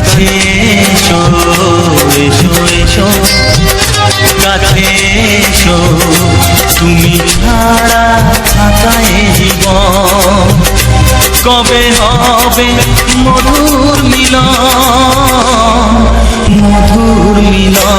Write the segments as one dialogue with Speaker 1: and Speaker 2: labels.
Speaker 1: কাছে এসো এসো এসো। কাছে এসো তুমি ছাড়া কবে হবে মধুর মিলন? মধুর মিলন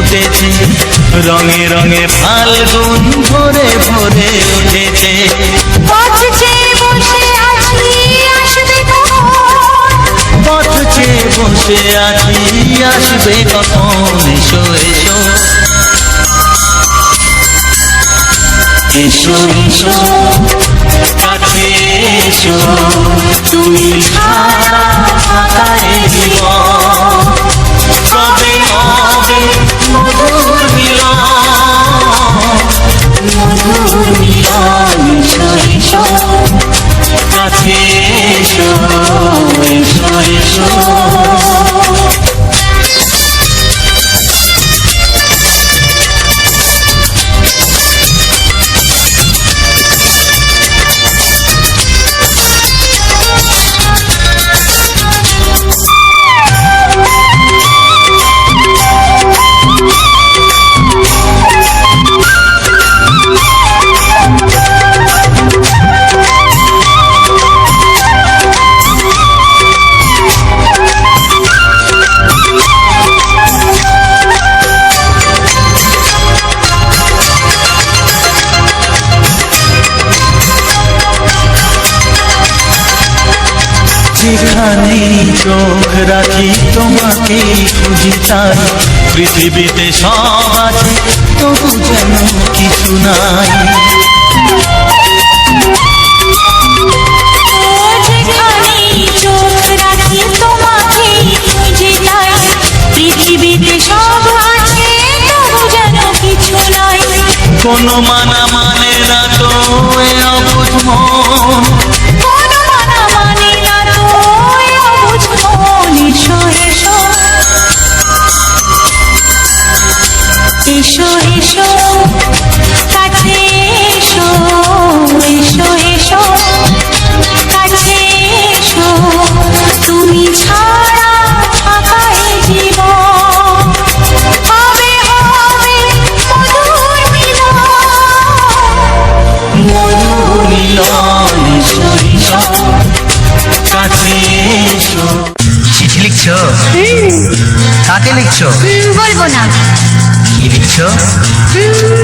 Speaker 2: উঠেছে
Speaker 1: রঙে রঙে ফালগুন ভরে ভরে উঠেছে।
Speaker 2: পথ বসে আছি আসবে কখন?
Speaker 1: এসো এসো। এসো এসো। কাছে এসো। তুমি ছাড়া যেখানেই চোখ রাখি তোমাকে খুঁজি তাই পৃথিবীতে সব আছে তবু যেন কিছু নাই। কোনো মানা মানে না তো এ অবুঝ
Speaker 3: Giricho. Volvo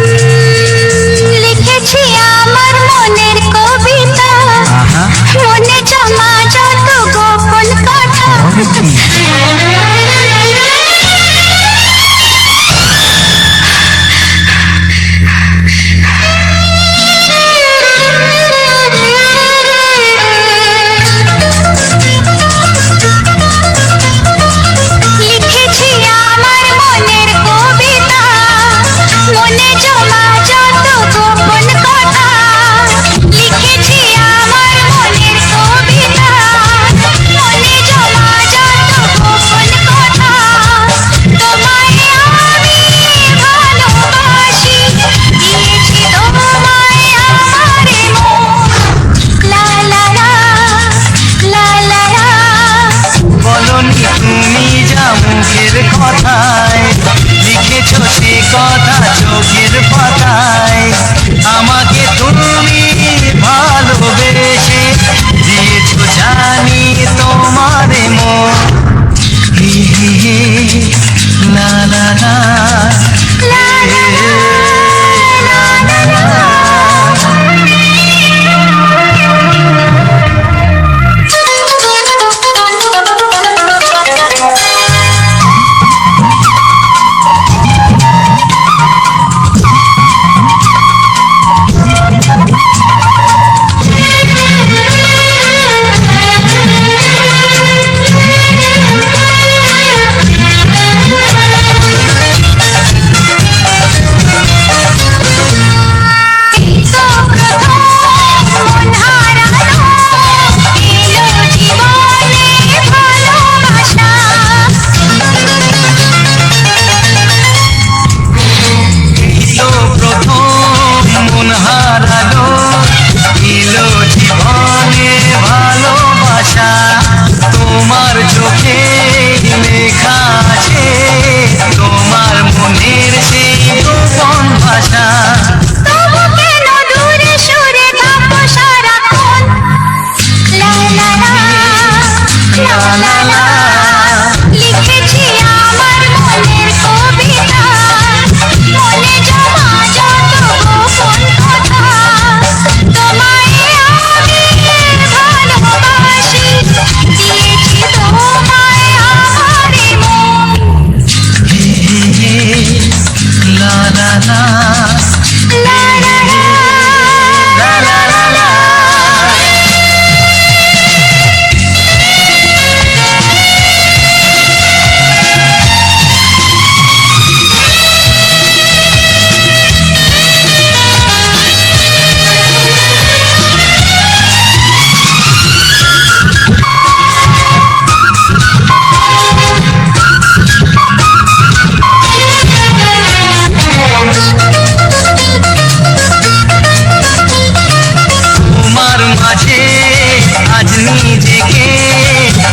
Speaker 3: নিজেকে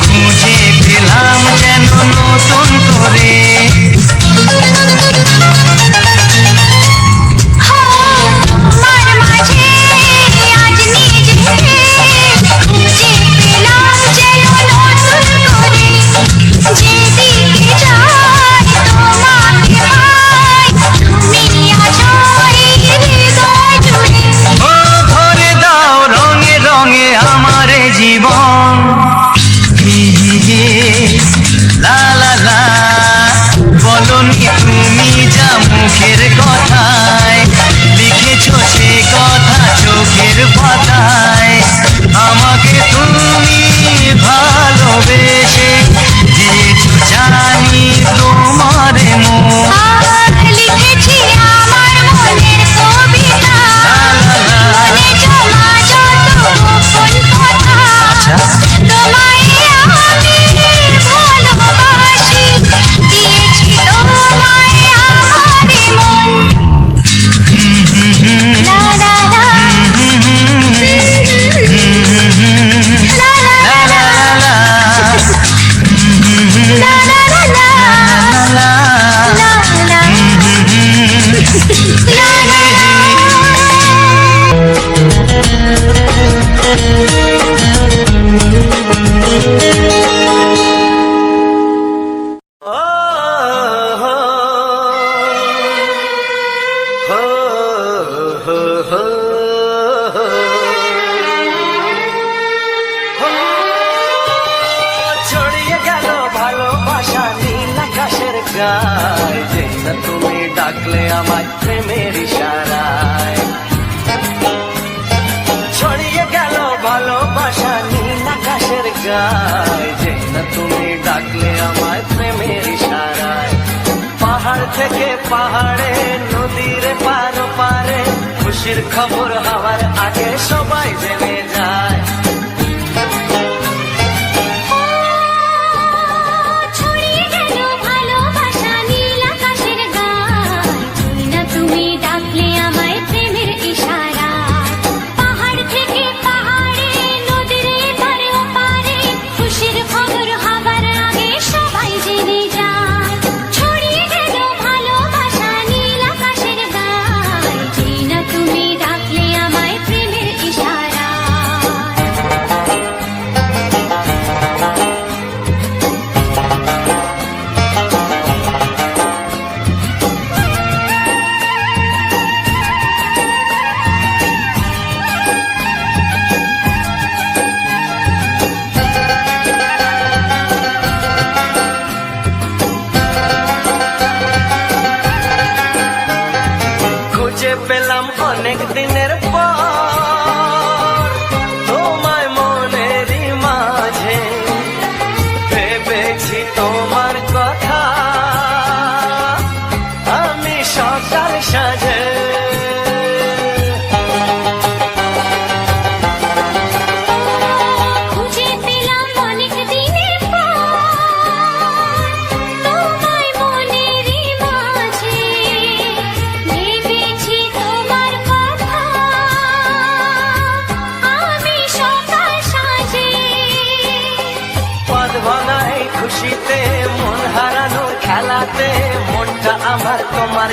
Speaker 3: খুঁজে পেলাম যেন নতুন
Speaker 2: যায় যেই
Speaker 3: না তুমি ডাকলে আমার প্রেমের ইশারায়। ছড়িয়ে গেল ভালোবাসা নীল আকাশের গায় যেই না তুমি ডাকলে আমার প্রেমের ইশারায়। পাহাড় থেকে পাহাড়ে, নদীর পার পারে, খুশির খবর হওয়ার আগে সবাই জেনে যায়।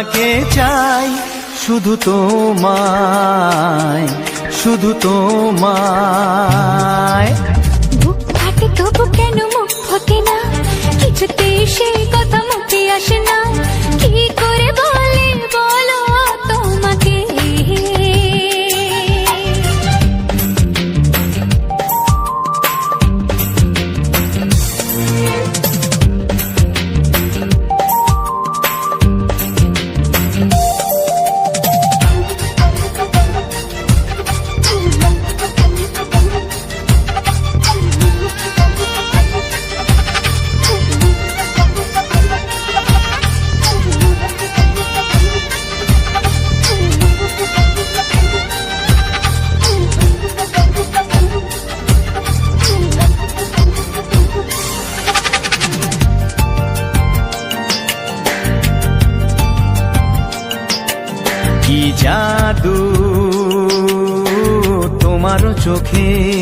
Speaker 3: তোমাকে
Speaker 1: চাই, শুধু তোমায় শুধু তোমায়।
Speaker 3: বুক ফাটে তবু কেন মুখ হতে না? কিছুতে সেই কথা মুখে আসে না।
Speaker 1: মুখে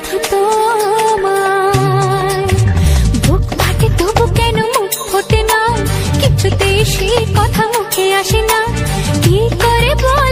Speaker 3: শুধু বুক তবু কেন মুখ ফোটে না? কিছুতেই সেই কথা মুখে আসে না। কি করে বল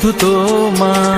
Speaker 1: শুধু
Speaker 3: তোমার।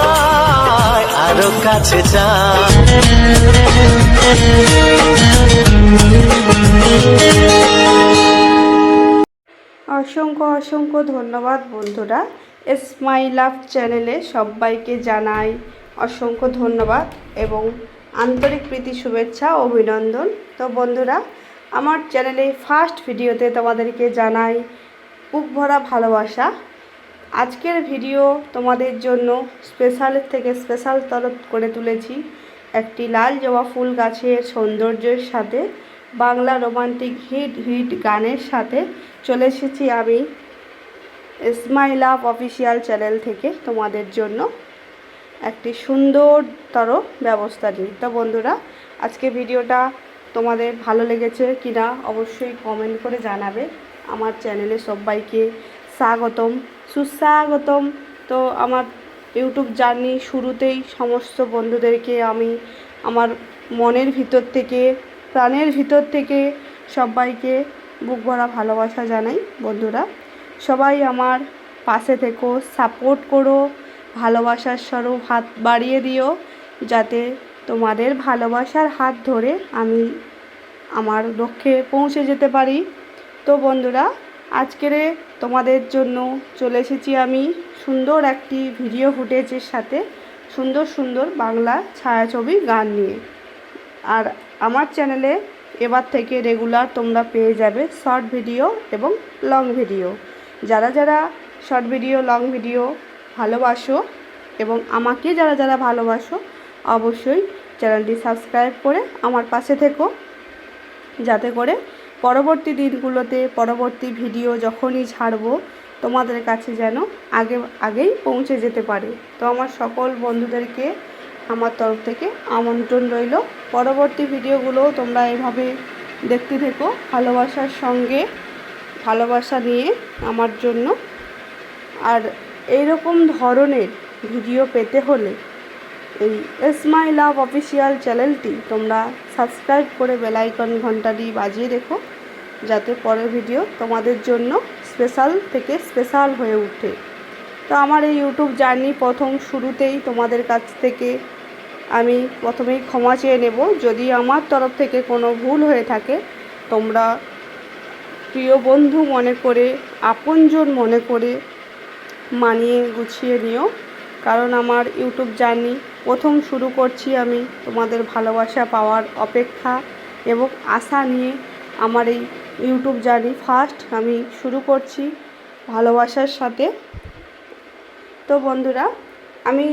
Speaker 3: কাছে
Speaker 4: অসংখ্য অসংখ্য ধন্যবাদ বন্ধুরা। এস মাই লাভ চ্যানেলে সবাইকে জানাই অসংখ্য ধন্যবাদ এবং আন্তরিক প্রীতি, শুভেচ্ছা, অভিনন্দন। তো বন্ধুরা, আমার চ্যানেলে ফার্স্ট ভিডিওতে তোমাদেরকে জানাই, বুক ভরা ভালোবাসা। আজকের ভিডিও তোমাদের জন্য স্পেশালের থেকে স্পেশাল তরফ করে তুলেছি। একটি লাল জবা ফুল গাছের সৌন্দর্যের সাথে, বাংলা রোমান্টিক হিট হিট গানের সাথে চলে এসেছি আমি স্মাইল আপ অফিসিয়াল চ্যানেল থেকে তোমাদের জন্য একটি সুন্দরতর ব্যবস্থা নিয়ে তো বন্ধুরা, আজকে ভিডিওটা তোমাদের ভালো লেগেছে কিনা অবশ্যই কমেন্ট করে জানাবে। আমার চ্যানেলে সবাইকে স্বাগতম। সুস্বাগতম। তো আমার ইউটিউব জার্নি শুরুতেই সমস্ত বন্ধুদেরকে আমি আমার মনের ভিতর থেকে, প্রাণের ভিতর থেকে সবাইকে বুক ভরা ভালোবাসা জানাই বন্ধুরা। সবাই আমার পাশে থেকো, সাপোর্ট করো, ভালোবাসার স্বরূপ হাত বাড়িয়ে দিও, যাতে তোমাদের ভালোবাসার হাত ধরে আমি আমার লক্ষ্যে পৌঁছে যেতে পারি। তো বন্ধুরা, আজকের তোমাদের জন্য চলে এসেছি আমি সুন্দর একটি ভিডিও ফুটেজের সাথে, সুন্দর সুন্দর বাংলা ছায়াছবি গান নিয়ে। আর আমার চ্যানেলে এবার থেকে রেগুলার তোমরা পেয়ে যাবে শর্ট ভিডিও এবং লং ভিডিও। যারা যারা শর্ট ভিডিও, লং ভিডিও ভালোবাসো এবং আমাকে যারা যারা ভালোবাসো, অবশ্যই চ্যানেলটি সাবস্ক্রাইব করে আমার পাশে থেকো, যাতে করে পরবর্তী দিনগুলোতে পরবর্তী ভিডিও যখনই ছাড়বো, তোমাদের কাছে যেন আগে, আগেই পৌঁছে যেতে পারে। তো আমার সকল বন্ধুদেরকে আমার তরফ থেকে আমন্ত্রণ রইল। পরবর্তী ভিডিওগুলো তোমরা এভাবে দেখতে থেকো, ভালোবাসার সঙ্গে, ভালোবাসা নিয়ে আমার জন্য। আর এইরকম ধরনের ভিডিও পেতে হলে এই এস মাই লাভ অফিসিয়াল চ্যানেলটি, তোমরা সাবস্ক্রাইব করে বেলাইকন ঘন্টাটি বাজিয়ে রেখো, যাতে পরের ভিডিও তোমাদের জন্য স্পেশাল থেকে স্পেশাল হয়ে ওঠে। তো আমার এই ইউটিউব জার্নি প্রথম শুরুতেই তোমাদের কাছ থেকে আমি প্রথমেই ক্ষমা চেয়ে নেব। যদি আমার তরফ থেকে কোনো ভুল হয়ে থাকে, তোমরা প্রিয় বন্ধু মনে করে, আপনজন মনে করে মানিয়ে গুছিয়ে নিও। কারণ আমার ইউটিউব জার্নি প্রথম শুরু করছি আমি তোমাদের ভালোবাসা পাওয়ার অপেক্ষা এবং আশা নিয়ে আমার এই ইউটিউব জার্নি ফার্স্ট আমি শুরু করছি ভালোবাসার সাথে। তো বন্ধুরা, আমি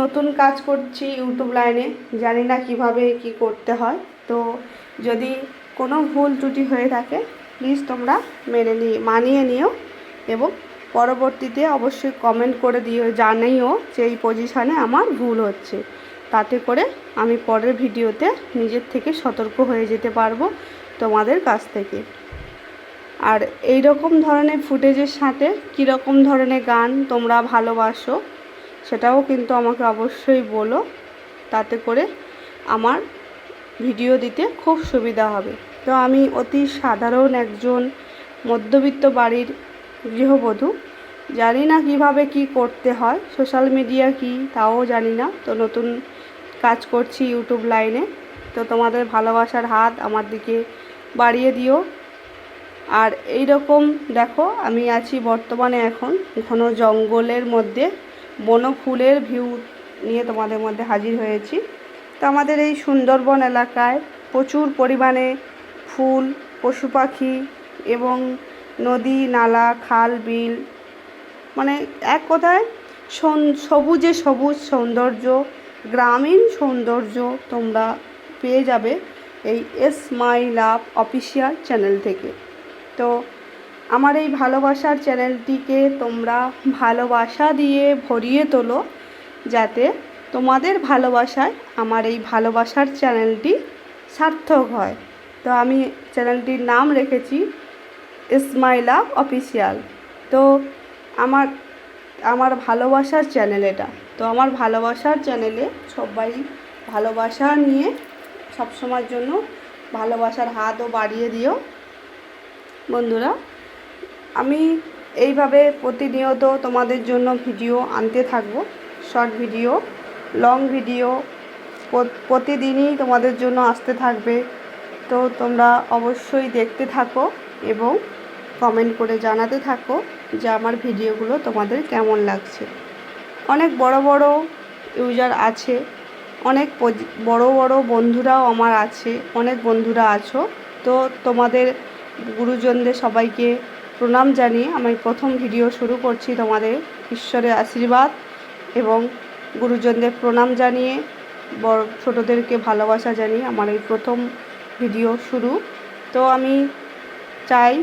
Speaker 4: নতুন কাজ করছি ইউটিউব লাইনে, জানি না কীভাবে কি করতে হয়। তো যদি কোনো ভুল ত্রুটি হয়ে থাকে প্লিজ তোমরা মেনে নিয়ে মানিয়ে নিও এবং পরবর্তীতে অবশ্যই কমেন্ট করে দিও জানাইও যে এই পজিশানে আমার ভুল হচ্ছে। তাতে করে আমি পরের ভিডিওতে নিজের থেকে সতর্ক হয়ে যেতে পারব তোমাদের কাছ থেকে। আর এই রকম ধরনের ফুটেজের সাথে কীরকম ধরনের গান তোমরা ভালোবাসো, সেটাও কিন্তু আমাকে অবশ্যই বলো। তাতে করে আমার ভিডিও দিতে খুব সুবিধা হবে। তো আমি অতি সাধারণ একজন মধ্যবিত্ত বাড়ির গৃহবধূ। জানি না কীভাবে কি করতে হয়, সোশ্যাল মিডিয়া কি তাও জানি না। তো নতুন কাজ করছি ইউটিউব লাইনে। তো তোমাদের ভালোবাসার হাত আমার দিকে বাড়িয়ে দিও। আর এই রকম দেখো, আমি আছি বর্তমানে এখন ঘন জঙ্গলের মধ্যে। বনফুলের ভিউ নিয়ে তোমাদের মধ্যে হাজির হয়েছি। তো আমাদের এই সুন্দরবন এলাকায় প্রচুর পরিমাণে ফুল, পশু পাখি এবং নদী, নালা, খাল, বিল মানে এক কথায় সবুজে সবুজ সৌন্দর্য, গ্রামীণ সৌন্দর্য তোমরা পেয়ে যাবে এই S my love official channel থেকে। তো আমার এই ভালোবাসার চ্যানেলটিকে তোমরা ভালোবাসা দিয়ে ভরিয়ে তোলো যাতে তোমাদের ভালোবাসায় আমার এই ভালোবাসার চ্যানেলটি সার্থক হয়। তো আমি চ্যানেলটির নাম রেখেছি ইসমাইলা অফিসিয়াল তো আমার আমার ভালোবাসার চ্যানেল এটা। তো আমার ভালোবাসার চ্যানেলে সবাই ভালোবাসা নিয়ে সবসময়ের জন্য ভালোবাসার হাতও বাড়িয়ে দিও। বন্ধুরা, আমি এইভাবে প্রতিনিয়ত তোমাদের জন্য ভিডিও আনতে থাকব। শর্ট ভিডিও লং ভিডিও প্রতিদিনই তোমাদের জন্য আসতে থাকবে। তো তোমরা অবশ্যই দেখতে থাকো। এবং কমেন্ট করে জানাতে থাকো যে আমার ভিডিওগুলো তোমাদের কেমন লাগছে। অনেক বড় বড় ইউজার আছে, অনেক বড় বড় বন্ধুরাও আমার আছে, অনেক বন্ধুরা আছো। তো তোমাদের গুরুজনদের সবাইকে প্রণাম জানিয়ে আমি প্রথম ভিডিও শুরু করছি তোমাদের ঈশ্বরের আশীর্বাদ এবং গুরুজনদের প্রণাম জানিয়ে, বড়, ছোটোদেরকে ভালোবাসা জানিয়ে আমার এই প্রথম ভিডিও শুরু। তো আমি চাই।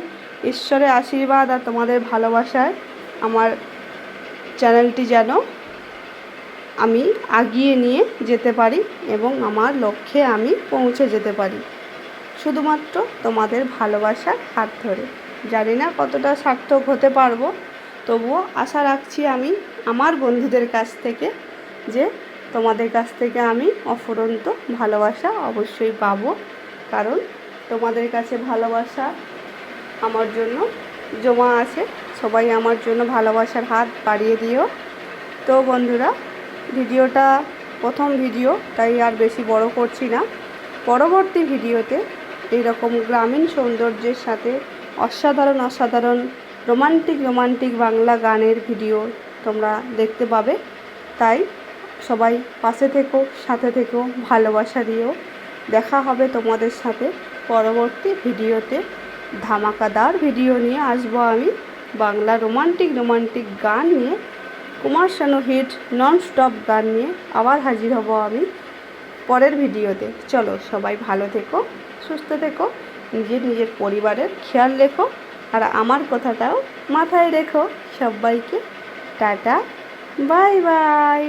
Speaker 4: ঈশ্বরের আশীর্বাদ আর তোমাদের ভালোবাসায় আমার চ্যানেলটি যেন আমি আগিয়ে নিয়ে যেতে পারি এবং আমার লক্ষ্যে আমি পৌঁছে যেতে পারি। শুধুমাত্র তোমাদের ভালোবাসার হাত ধরে। জানি না কতটা সার্থক হতে পারব, তবুও আশা রাখছি আমি আমার বন্ধুদের কাছ থেকে যে তোমাদের কাছ থেকে আমি অফুরন্ত ভালোবাসা অবশ্যই পাবো। কারণ তোমাদের কাছে ভালোবাসা আমার জন্য। জমা আছে। সবাই আমার জন্য ভালোবাসার হাত বাড়িয়ে দিও। তো বন্ধুরা, ভিডিওটা প্রথম ভিডিও, তাই আর বেশি বড় করছি না। পরবর্তী ভিডিওতে এইরকম গ্রামীণ সৌন্দর্যের সাথে অসাধারণ অসাধারণ, রোমান্টিক রোমান্টিক বাংলা গানের ভিডিও তোমরা দেখতে পাবে। তাই সবাই পাশে থেকো, সাথে থেকো, ভালোবাসা দিও। দেখা হবে তোমাদের সাথে পরবর্তী ভিডিওতে। ধামাকাদার ভিডিও নিয়ে আসব আমি। বাংলা রোমান্টিক রোমান্টিক গান নিয়ে, Kumar Sanu hit non stop গান নিয়ে আবার হাজির হব আমি পরের ভিডিওতে। চলো সবাই ভালো থেকো, সুস্থ থেকো, নিজের নিজের পরিবারের খেয়াল রেখো, আর আমার কথাটাও মাথায় রেখো। সবাইকে টাটা, বাই বাই।